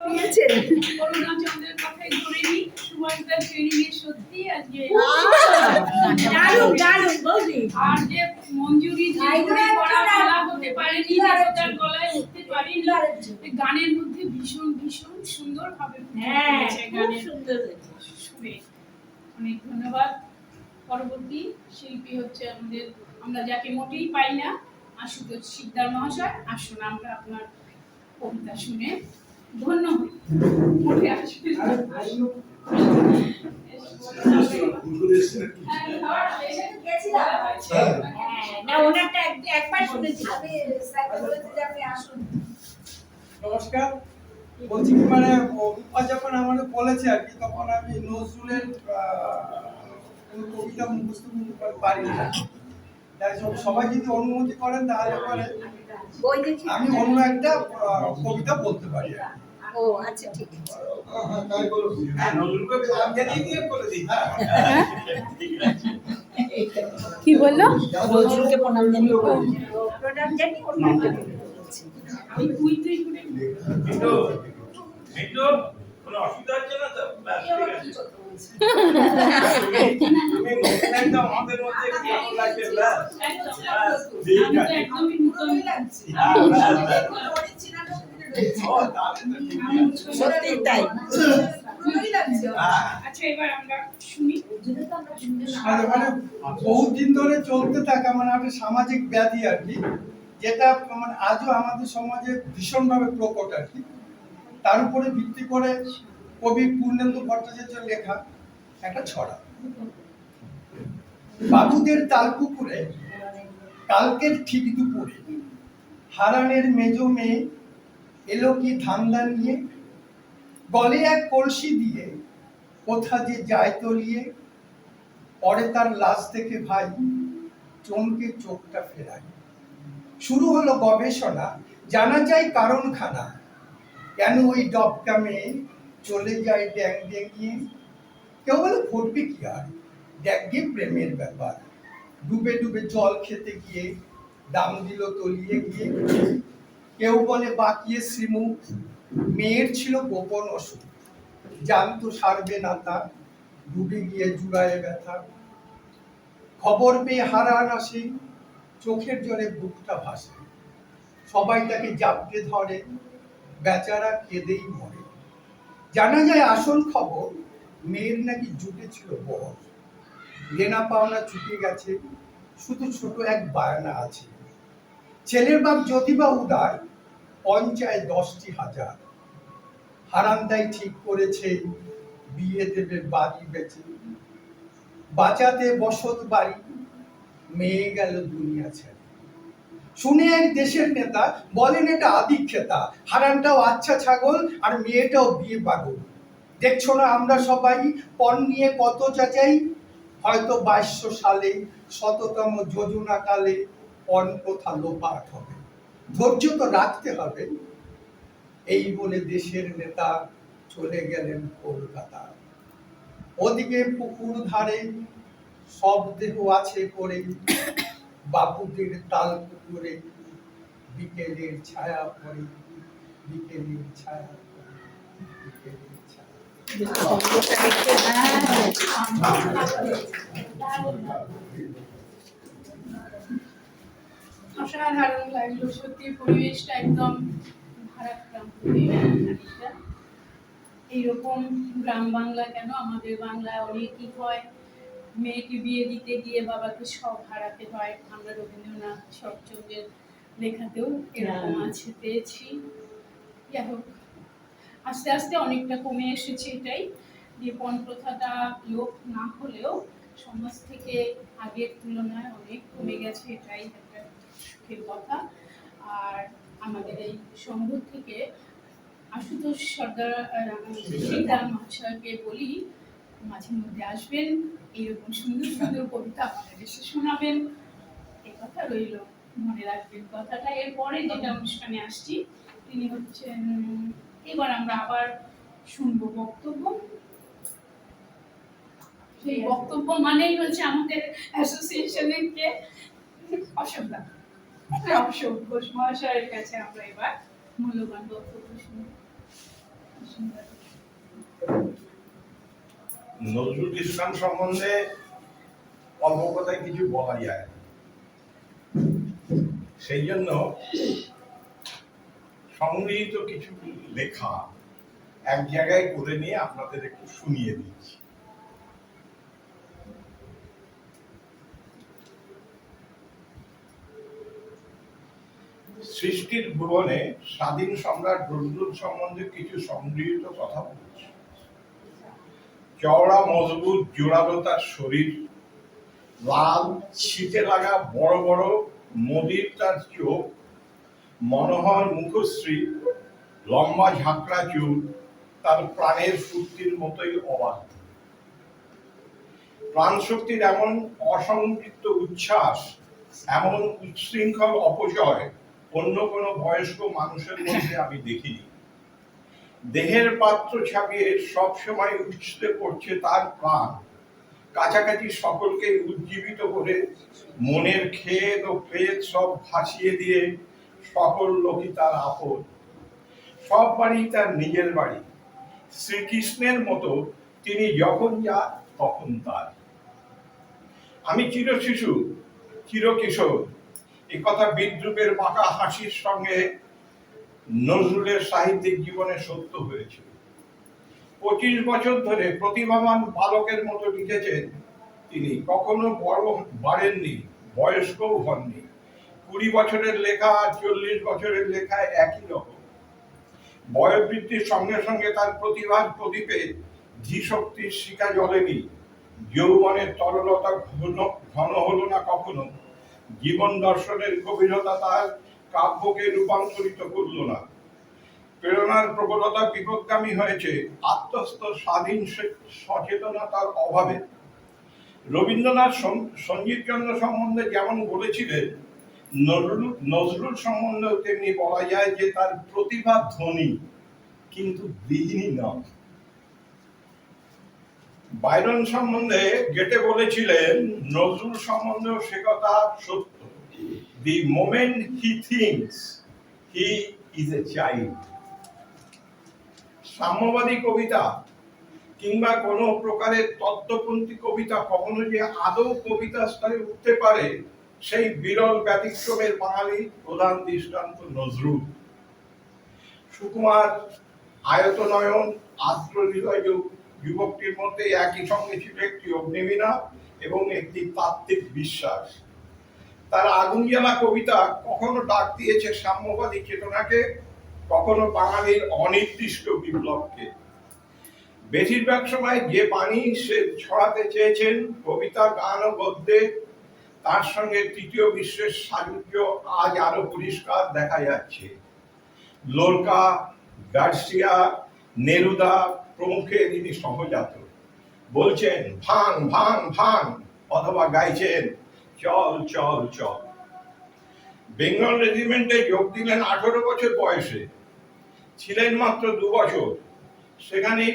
নিয়েছেন? করুণাচন্দ্রের কথাই ধরে নিই সুভাষদার ট্রেনিং এ সত্যি আজকে দারুণ দারুণ বৌদি। আর যে মঞ্জুরি যে আইগুলো করে করা একটা বলা হতে পারেনি দুলারের গলায় উঠতে পারেনি গানের মধ্যে ভীষণ ভীষণ সুন্দর ভাবে হ্যাঁ গানের সুন্দর হয়েছে। অনেক ধন্যবাদ। পরবর্তী শিল্পী হচ্ছে আমাদের আমরা যাকে মোটেই পাই না আশুতোষ শিকদার মহাশয়। আসুন আমরা আপনার কবিতা শুনে। ধন্য। উঠে। হ্যাঁ, না ওনারটা একবার শুনেছি। আমি স্যার বলেছে যে আপনি আসুন। নমস্কার। বলছি কি মানে রূপা যখন আমাকে বলেছে আর কি তখন আমি নজরুলের আহ, কবিতা মুখস্থ পারি না সবাই যদি অনুমতি করেন তাহলে পরে আমি অন্য একটা কবিতা বলতে পারি আর কি। ও আচ্ছা ঠিক আছে। কি বলল? নজরুলকে প্রণাম জানি প্রণাম জানি। আমি তুই তুই করে মিঠু মিঠু কোনো অসুবিধা হচ্ছে না তো? আমাদের মধ্যে সত্যি তাই। হ্যাঁ, আচ্ছা এবার আমরা শুনি আর মানে বহুত দিন ধরে চলতে মানে সামাজিক ব্যাধি আর কি যেটা মানে আজও আমাদের সমাজে ভীষণভাবে প্রকট আর কি। তার উপরে ভিত্তি করে কবি পূর্ণেন্দু ভট্টাচার্যের লেখা একটা ছড়া। বাবুদের তালপুকুরে কালকের ঠিক দুপুরে হারানের মেজো মেয়ে এলো কি ধান্দা নিয়ে? গলে এক কলসি দিয়ে, কোথা যে যায় তলিয়ে। পরে তার লাশ থেকে ভাই, চমকে চোখটা ফেরায় শুরু হলো গবেষণা, জানা যায় কারণ খানা কেন ওই ডবকা মেয়ে চলে যায় ড্যাং ডেঙ্গিয়ে কেউ বলে ঘটবে কি আর? ড্যাঙ্গে প্রেমের ব্যাপার। ডুবে ডুবে জল খেতে গিয়ে, দাম দিল তলিয়ে গিয়ে। কেউ বলে বাকিয়ে শ্রীমুখ মেয়ের ছিল গোপন অসুখ। জানতো সারবে না তা ডুবে গিয়ে জুড়ায় ব্যথা। খবর পেয়ে হারান আসে, চোখের জলে বুকটা ভাসে। সবাই তাকে জাপটে ধরে, বেচারা কেঁদেই মরে। জানা যায় আসল খবর, মেয়ের নাকি জুটেছিল বর। লেনা পাওনা চুকে গেছে, শুধু ছোট এক বায়না আছে। ছেলের বাপ যদি বা উদার পঞ্চায় দশটি হাজার। হারান্দাই ঠিক করেছে, বিয়ে দেবে, বাড়ি বেচে। বাঁচাতে বসত বাড়ি, মেয়ে গেল দুনিয়া ছেড়ে। শুনে এক দেশের নেতা বলেন, এটা আদিক্ষেতা। হারানটাও আচ্ছা ছাগল আর মেয়েটাও বিয়ে পাগল। দেখছ না আমরা সবাই পণ নিয়ে কত চাচাই হয়তো বাইশশো সালে শততম যোজনা কালে পণ কোথা লোপাট হবে। ধৈর্য তো রাখতে হবে। এই বলে দেশের নেতা চলে গেলেন কলকাতা। ওদিকে পুকুর ধারে সব দেহ আছে করে বাপুদের তাল পুকুরে বিকেলের ছায়া পড়ে। বিকেলের ছায়া ছায়া অসাধারণ লাগল সত্যি পরিবেশটা একদম ভারাক্রান্ত। এইরকম গ্রাম বাংলা কেন? আমাদের বাংলায় অনেকই হয়? মেয়েকে বিয়ে দিতে গিয়ে বাবাকে সব হারাতে হয়। আমরা রবীন্দ্রনাথ শরৎচন্দ্রের লেখাতেও এরকম হ্যাঁ। আছে পেয়েছি। যাই হোক আস্তে আস্তে অনেকটা কমে এসেছে এটাই। যে পণ প্রথাটা লোপ না হলেও সমাজ থেকে আগের তুলনায় অনেক কমে গেছে এটাই একটা সুখের কথা। আর আমাদের এই সংঘ থেকে আশুতোষ সর্দার শিকদার মহাশয়কে বলি, মাঝে মধ্যে আসবেন, এরকম সুন্দর সুন্দর কবিতা আমাদের এসে শোনাবেন। এই কথা রইল, মনে রাখবেন কথাটা। এরপরে যেটা অনুষ্ঠানে আসছি, তিনি হচ্ছেন, এবার আমরা আবার শুনব বক্তব্য। সেই বক্তব্য মানেই হচ্ছে আমাদের অ্যাসোসিয়েশনের কে? দা। নজরুল ইসলাম সম্বন্ধে কিছু বলা যায় সেই জন্য সংগৃহীত কিছু লেখা এক জায়গায় করে নিয়ে আপনাদের একটু শুনিয়ে দিচ্ছি। সৃষ্টির ভুবনে স্বাধীন সম্রাট নজরুল সম্বন্ধে কিছু সংগৃহীত কথা বলছি। চওড়া, মজবুত জোড়ালো তার শরীর। লাল ছিটে লাগা বড় বড় মদির তার চোখ। মনোহর, মুখশ্রী, লম্বা ঝাঁকড়া চুল, তার প্রাণের ফুর্তির মতোই অবাধ্য প্রাণ শক্তির এমন অসংযুক্ত উচ্ছ্বাস, এমন উচ্ছৃঙ্খল অপচয় অন্য কোনো বয়স্ক মানুষের মধ্যে আমি দেখিনি। দেহের পাত্র ছাপিয়ে সবসময় উচ্ছতে পড়ছে তার প্রাণ। কাছাকাছি সকলকে উজ্জীবিত করে মনের খেদ ও প্রেত সব ভাসিয়ে দিয়ে সকল লোকই তার আপদ সব বাড়ি তার নিজের বাড়ি। শ্রীকৃষ্ণের মতো তিনি যখন যা, তখন তার। আমি চির শিশু চিরকিশোর। এ কথা বিদ্রুপের বাঁকা হাসির সঙ্গে নজরুলের সাহিত্যিক জীবনে সত্য হয়েছে। পঁচিশ বছর ধরে প্রতিভাবান বালকের মতো লিখেছেন তিনি। কখনো বড় বাড়েননি, বয়স্কও হননি। কুড়ি বছরের লেখা আর চল্লিশ বছরের লেখায় একই রকম। বয়োবৃদ্ধির সঙ্গে সঙ্গে তার প্রতিভার প্রদীপে ধীশক্তির শিকা জ্বলেনি। যৌবনের তরলতা ঘন ঘন হলো না কখনো। জীবন দর্শনের গভীরতা তার কাব্যকে রূপান্তরিত করল না। প্রেরণার প্রবলতা বিপদগামী হয়েছে, আত্মস্থ স্বাধীন সচেতনতার অভাবে। রবীন্দ্রনাথ সঞ্জীবচন্দ্র সম্বন্ধে যেমন বলেছিলেন, নজরুল নজরুল সম্বন্ধেও তেমনি বলা যায় যে তার প্রতিভা ধনী, কিন্তু গৃহিণী নয়। বাইরন সম্বন্ধে গেটে বলেছিলেন, নজরুল সম্বন্ধেও সে কথা সত্য। The moment he thinks he is a child সাম্যবাদী কবিতা কিংবা কোনো প্রকারের তত্ত্বপন্থী কবিতা কখনো যে আদৌ কবিতা স্তরে উঠতে পারে, সেই বিরল ব্যতিক্রমের বাঙালি প্রধান দৃষ্টান্ত নজরুল। সুকুমার আয়তনয়ন আর্দ্র হৃদয় যুব- যুবকটির মধ্যে একই সঙ্গে ছিল একটি অগ্নিবীণা এবং একটি তাত্ত্বিক বিশ্বাস। তার আগুন জ্বালা কবিতা কখনো ডাক দিয়েছে সাম্যবাদী চেতনাকে, কখনো বাঙালির অনির্দিষ্ট বিপ্লবকে। বেশিরভাগ সময় যে বাণী সে ছড়াতে চেয়েছেন, কবিতা, গান ও গদ্যে, তার সঙ্গে তৃতীয় বিশ্বের সাযুজ্য আজ আরও পরিষ্কার দেখা যাচ্ছে। লোরকা গার্সিয়া নেরুদা প্রমুখে তিনি সহজাত। বলছেন, ভাং ভাং ভাং, অথবা গাইছেন, চল চল চল। বেঙ্গল রেজিমেন্টে যোগ দিলেন আঠারো বছর বয়সে। ছিলেন মাত্র দু বছর। সেখানেই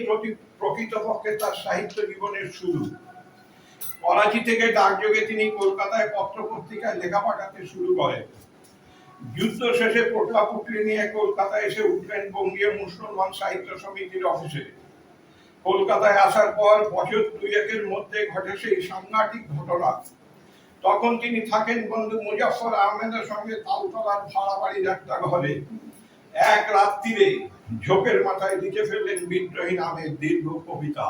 প্রকৃতপক্ষে তার সাহিত্য জীবনের শুরু। করাচি থেকে ডাকযোগে তিনি কলকাতায় পত্র পত্রিকায় লেখা পাঠাতে শুরু করেন। যুদ্ধ শেষে পোটলা পুটলি নিয়ে কলকাতায় এসে উঠলেন বঙ্গীয় মুসলমান সাহিত্য সমিতির অফিসে। কলকাতায় আসার পর বছর দুয়েকের মধ্যে ঘটে সেই সাংঘাতিক ঘটনা। তখন তিনি থাকেন বন্ধু মুজাফর আহমেদের সঙ্গে তালতলার ভাড়া বাড়ির একটা ঘরে। এক রাত্রিরে ঝোপের মাথায় লিখে ফেললেন বিদ্রোহী নামের দীর্ঘ কবিতা।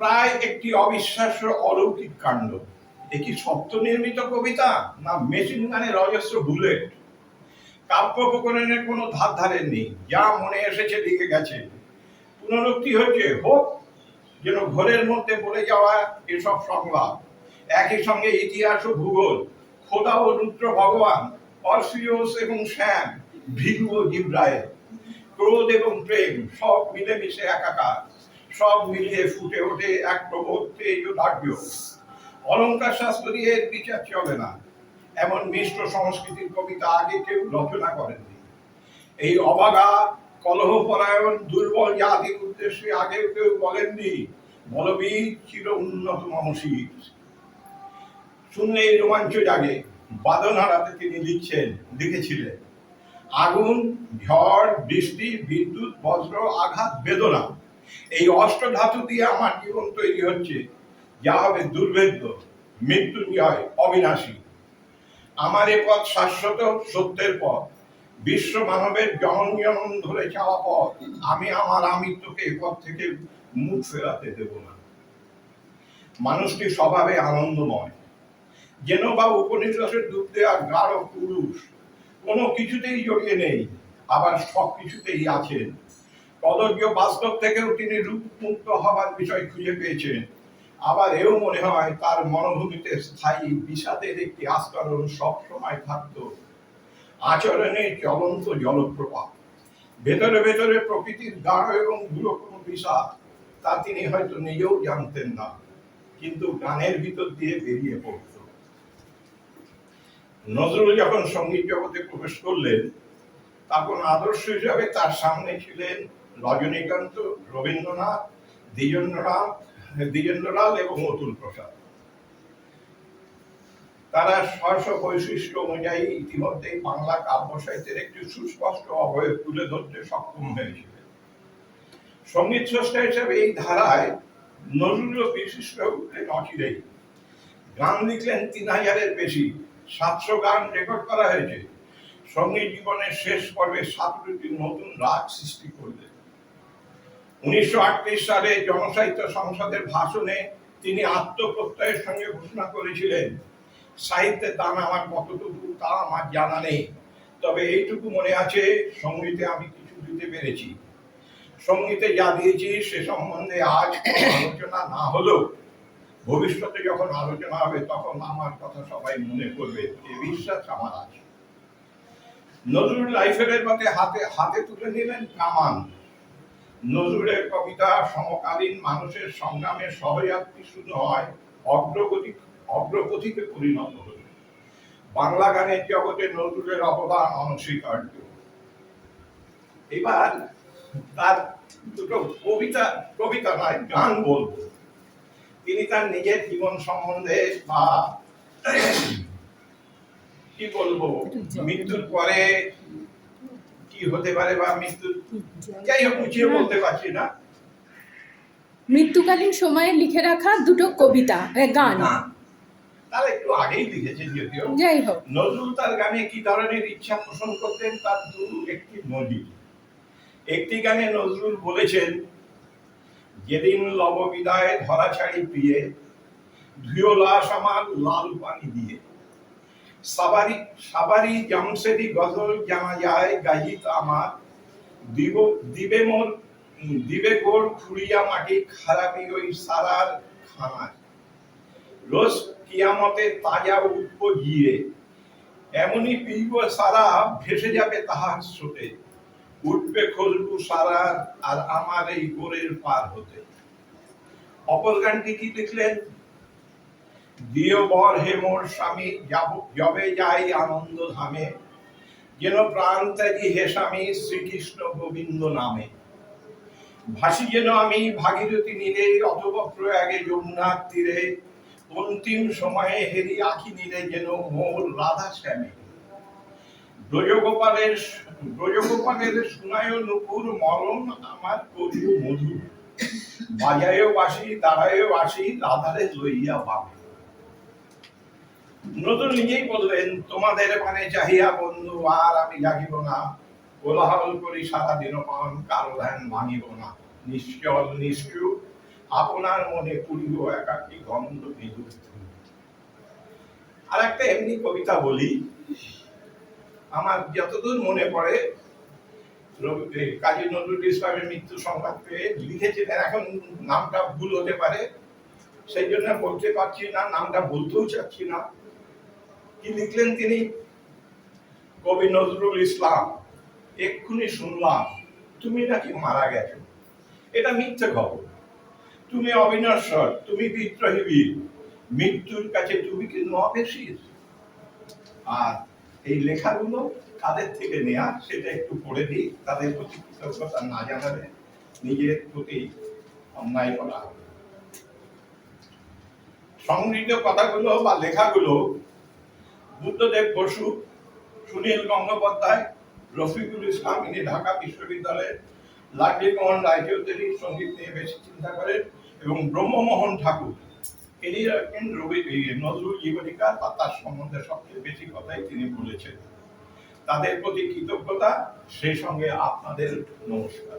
প্রায় একটি অবিশ্বাস্য অলৌকিক কাণ্ড। একটি সত্য নির্মিত কবিতা না মেশিন গানের অজস্র বুলেট কাব্য উপকরণের কোনো ধার ধারের নেই, যা মনে এসেছে, লিখে গেছে। পুনরুক্তি হচ্ছে, হোক, যেন ঘরের মধ্যে বলে যাওয়া এসব সংলাপ একই সঙ্গে ইতিহাস ও ভূগোল, খোদা ও রুদ্র ভগবান, অর্সিওস এবং শ্যাম, ভিগু ও জিব্রায়েল। ক্রোধ এবং প্রেম সব মিলেমিশে একাকার। সব মিলিয়ে ফুটে ওঠে এক ও দার্ঢ্য অলঙ্কার শাস্ত্র দিয়ে বিচার চলে না। এমন মিশ্র সংস্কৃতির কবিতা আগে কেউ রচনা করেননি। এই অবাগা কলহপরায়ণ দুর্বল জাতির উদ্দেশ্যে আগেও কেউ বলেননি বলবীর ছিল উন্নত মানসিক শুনলেই রোমাঞ্চ জাগে, বাদন হারাতে তিনি লিখছেন, লিখেছিলেন, আগুন, ঝড়, বৃষ্টি, বিদ্যুৎ, বজ্র, আঘাত, বেদনা এই অষ্ট ধাতু দিয়ে আমার জীবন তৈরি হচ্ছে। যা হবে দুর্ভেদ্য মৃত্যুঞ্জয় অবিনাশী। আমার এ পথ শাশ্বত, সত্যের পথ। বিশ্ব মানবের জনম জনম ধরে চাওয়া পথ। আমি আমার আমিত্বকে এ পথ থেকে মুখ ফেরাতে দেব না। মানুষটি স্বভাবে আনন্দময়। যেন বা উপনিষদের ডুব দেওয়া গাঢ় পুরুষ। কোনো কিছুতেই জড়িয়ে নেই। আবার সব কিছুতেই আছেন। কদর্য বাস্তব থেকেও তিনি রূপমুক্ত হবার বিষয় খুঁজে পেয়েছেন আবার এও মনে হয় তার মনোভূমিতে স্থায়ী বিষাদের একটি আস্তরণ সব সময় থাকত। আচরণে চলন্ত জলপ্রপাত। ভেতরে ভেতরে প্রকৃতির গাঢ় এবং দূর কোনো বিষাদ, তা তিনি হয়তো নিজেও জানতেন না, কিন্তু গানের ভিতর দিয়ে বেরিয়ে পড়ত। নজরুল যখন সংগীত জগতে প্রবেশ করলেন, তখন আদর্শ হিসাবে তার সামনে ছিলেন রজনীকান্ত, রবীন্দ্রনাথ, দ্বিজেন্দ্রনাথ, দ্বিজেন্দ্রলাল এবং অতুল প্রসাদ। তারা স্ব বৈশিষ্ট্য অনুযায়ী ইতিমধ্যেই বাংলা কাব্য সাহিত্যের একটি সুস্পষ্ট অবয়ব তুলে ধরতে সক্ষম হয়েছিলেন সংগীত স্রষ্টা হিসেবে এই ধারায় নজরুল বিশিষ্ট উঠলেন অচিরেই গান লিখলেন তিন হাজারের বেশি, সাতশো গান রেকর্ড করা হয়েছে। সংগীত জীবনের শেষ পর্বে সাতটি নতুন রাগ সৃষ্টি করলেন। উনিশশো আটত্রিশ সালে জনসাহিত্য সংসদের ভাষণে তিনি আত্মপ্রত্যয়ের সঙ্গে ঘোষণা করেছিলেন সাহিত্যের দান আমার কতটুকু তা আমার জানা নেই। তবে এইটুকু মনে আছে সঙ্গীতে আমি কিছু দিতে পেরেছি। সঙ্গীতে যা দিয়েছি সে সম্বন্ধে আজ আলোচনা না হলেও, ভবিষ্যতে যখন আলোচনা হবে তখন আমার কথা সবাই মনে করবে, এ বিশ্বাস আমার আছে। নজরুল লাইফের মতে হাতে হাতে তুলে নিলেন কামান। নজরুলের কবিতা সমকালীন মানুষের সংগ্রামে সহযাত্রী শুধু হয় অগ্রগতি অগ্রগতিতে পরিণত হল। বাংলা গানের জগতে নজরুলের অবদান অনস্বীকার্য। এবার তার দুটো কবিতা কবিতা নয় গান বলব। তিনি তার নিজের জীবন সম্বন্ধে বা কি বলব? মৃত্যুর পরে কি হতে পারে বা মৃত্যুর যাই হোক গুছিয়ে বলতে পারছি না। মৃত্যুকালীন সময়ে লিখে রাখা দুটো কবিতা গান। তার একটু আগেই লিখেছেন যদিও। যাই হোক। নজরুল তার গানে কি ধরনের ইচ্ছা পোষণ করতেন তার দু একটি নদী একটি গানে নজরুল বলেছেন যেদিন লব বিদায় ধরা ছাড়ি প্রিয়ে ধুয়ো লাশ আমার লাল পানি দিয়ে। সাবারি সাবারি জামশেদি গজল জানা যায়, গাহিত আমার। দিব, দিবে মোর দিবে গোর খুঁড়িয়া মাটি খারাপি ওই সারার খানায়। রোজ কিয়ামতে তাজা উঠব গিয়ে, এমনই পিব সারা ভেসে যাবে তাহার স্রোতে। উঠবে খুলবু সারা আর আমার এই গোরের পার হতে। অপর গানটি কি লিখলেন? দিয় বর হে মোর স্বামী, যাব যাই আনন্দ ধামে। যেন প্রাণ ত্যাগী হে স্বামী, শ্রীকৃষ্ণ গোবিন্দ নামে। ভাসি যেন আমি, ভাগীরথী প্রয়াগে যমুনার তীরে, অন্তিম সময়ে হেরি আখি নীরে যেন মোর রাধা শ্যামে। ব্রজগোপালের ব্রজগোপালের সুনায় নুপুর মরণ আমার করিও মধু। বাজায়ও বাসি, দাঁড়ায়ও বাসি, রাধারে লইয়া পাবে নতুন নিজেই বলবেন তোমাদের মানে চাহিয়া বন্ধু, আর আমি জাগিব না। কোলাহল করি সারা দিন পান কারও ধ্যান ভাঙিব না। নিশ্চল, নিষ্ঠুর, আপনার মনে পুরিব একাকি গন্ধ বিদ্যুৎ আর একটা এমনি কবিতা বলি। আমার যতদূর মনে পড়ে কাজী নজরুল ইসলামের মৃত্যু সংবাদ পেয়ে লিখেছিলেন, এখন নামটা ভুল হতে পারে, সেই জন্য বলতে পারছি না, নামটা বলতেও চাচ্ছি না। কি লিখলেন তিনি? কবি নজরুল ইসলাম, এক্ষুনি শুনলাম তুমি নাকি মারা গেছো। এটা মিথ্যে খবর। তুমি অবিনশ্বর তুমি বিদ্রোহী বীর। মৃত্যুর কাছে তুমি কি নবেশির? আর এই লেখাগুলো কাদের থেকে নেয়া সেটা একটু পড়ে দিই তাদের প্রতি কৃতজ্ঞতা না জানালে নিজের প্রতি অন্যায় করা সংগৃহীত কথাগুলো বা লেখাগুলো বুদ্ধদেব বসু, সুনীল গঙ্গোপাধ্যায়, রফিকুল ইসলাম, ইনি ঢাকা বিশ্ববিদ্যালয়ের লাকড়ি মোহন রায়চৌধুরী সংগীত নিয়ে বেশি চিন্তা করেন এবং ব্রহ্মমোহন ঠাকুর। ইনি রাখেন রবি নজরুল জীবনিকা বা তার সম্বন্ধে সবচেয়ে বেশি কথাই তিনি বলেছেন। তাদের প্রতি কৃতজ্ঞতা, সেই সঙ্গে আপনাদের নমস্কার।